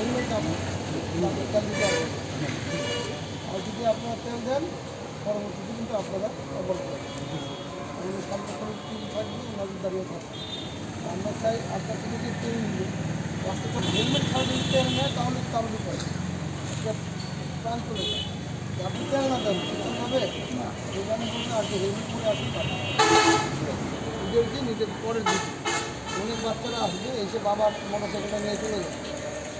Helmet আপনি তেল দিতে হবে। আর যদি আপনারা তেল দেন পরবর্তীতে কিন্তু আপনারা করেন আমাদের সামনে কোনো টিভি থাকবে নজরদারিও থাকবে আমরা চাই আপনার থেকে যদি তেল নিবে রাস্তাটা হেলমেট ছাড়া যদি তেল নেয় তাহলে করে একটা প্রাণ চলে যায়। আপনি তেল না দেন হবে না। এখানে বলতে আর কি হেলমেট পরে আসুন নিজের দিয়ে নিজের পরের দিকে অনেক বাচ্চারা আসবে এসে বাবা মোটর সাইকেলটা নিয়ে চলে যায়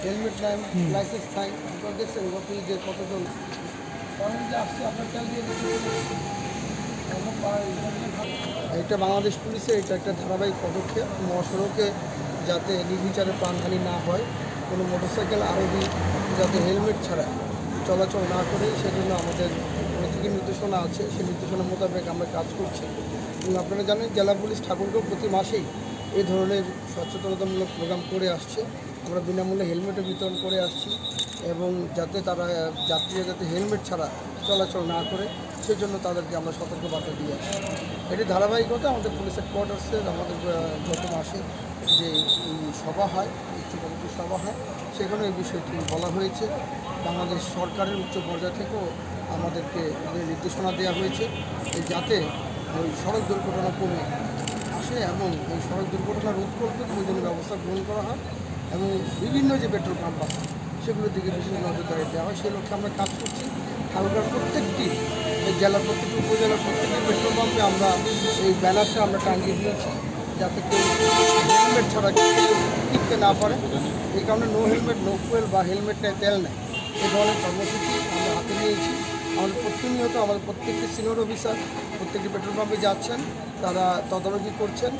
হেলমেট নাই লাইসেন্স নাই আপনারা দেখছেন গত যে কতজন। কারণ যে আসছে আপনার তেল দিয়ে এটা বাংলাদেশ পুলিশের এটা একটা ধারাবাহিক পদক্ষেপ। মহাসড়কে যাতে নির্বিচারে প্রাণহানি না হয় কোনো মোটরসাইকেল আরোহী যাতে হেলমেট ছাড়া চলাচল না করে সেজন্য আমাদের থেকে নির্দেশনা আছে। সেই নির্দেশনা মোতাবেক আমরা কাজ করছি। এবং আপনারা জানেন জেলা পুলিশ ঠাকুরগাঁও প্রতি মাসেই এই ধরনের সচেতনতামূলক প্রোগ্রাম করে আসছে। আমরা বিনামূল্যে হেলমেটও বিতরণ করে আসছি এবং যাতে তারা, যাত্রীরা যাতে হেলমেট ছাড়া চলাচল না করে, সেজন্য তাদেরকে আমরা সতর্কবার্তা দিয়ে আসছি। এটি ধারাবাহিকতা আমাদের পুলিশ হেডকোয়ার্টার্সের আমাদের যত মাসে যে সভা হয়, উচ্চ কমিটির সভা হয় সেখানে এই বিষয়টি বলা হয়েছে। বাংলাদেশ সরকারের উচ্চ পর্যায় থেকেও আমাদেরকে আমাদের নির্দেশনা দেওয়া হয়েছে যাতে ওই সড়ক দুর্ঘটনা কমে আসে এবং এই সড়ক দুর্ঘটনা রোধ করতে প্রয়োজনীয় ব্যবস্থা গ্রহণ করা হয় এবং বিভিন্ন যে পেট্রোল পাম্প আছে, সেগুলোর দিকে বিশেষ নজরদারি দেওয়া হয়। সেই লক্ষ্যে আমরা কাজ করছি। হালকার প্রত্যেকটি, এই জেলার প্রত্যেকটি, উপজেলার প্রত্যেকটি পেট্রোল পাম্পে আমরা এই ব্যানারটা আমরা টাঙিয়ে দিয়েছি যাতে কেউ হেলমেট ছাড়া কেউ টিকতে না পারে। এই কারণে নো হেলমেট নো ফুয়েল বা হেলমেট নেয় তেল নেয় এই ধরনের কর্মসূচি আমরা হাতে নিয়েছি। আমাদের প্রতিনিয়ত আমাদের প্রত্যেকটি সিনিয়র অফিসার প্রত্যেকটি পেট্রোল পাম্পে যাচ্ছেন, তারা তদারকি করছেন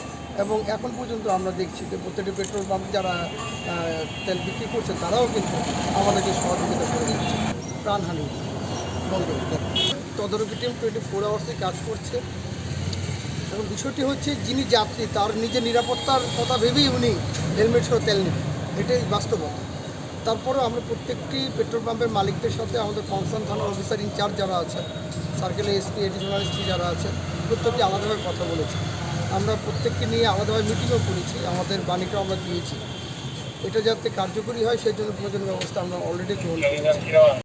এবং এখন পর্যন্ত আমরা দেখছি যে প্রত্যেকটি পেট্রোল পাম্প যারা তেল বিক্রি করছে তারাও কিন্তু আমাদেরকে সহযোগিতা করে দিচ্ছে। প্রাণহানি। বন্ধ। তদারকি টিম টোয়েন্টি ফোর আওয়ার্সে কাজ করছে। এবং বিষয়টি হচ্ছে, যিনি যাত্রী, তার নিজের নিরাপত্তার কথা ভেবেই উনি হেলমেট সহ তেল নেবেন। এটাই বাস্তবতা। তারপরেও আমরা প্রত্যেকটি পেট্রোল পাম্পের মালিকদের সাথে আমাদের কনসার্ন থানার অফিসার ইনচার্জ যারা আছে সার্কেল এসপি এডিশনাল এসপি যারা আছেন প্রত্যেকটি আলাদাভাবে কথা বলেছি। আমরা প্রত্যেককে নিয়ে আলাদাভাবে মিটিংও করেছি, আমাদের বাণীটাও আমরা দিয়েছি। এটা যাতে কার্যকরী হয়, সেই জন্য প্রয়োজনীয় ব্যবস্থা আমরা অলরেডি গ্রহণ করেছি।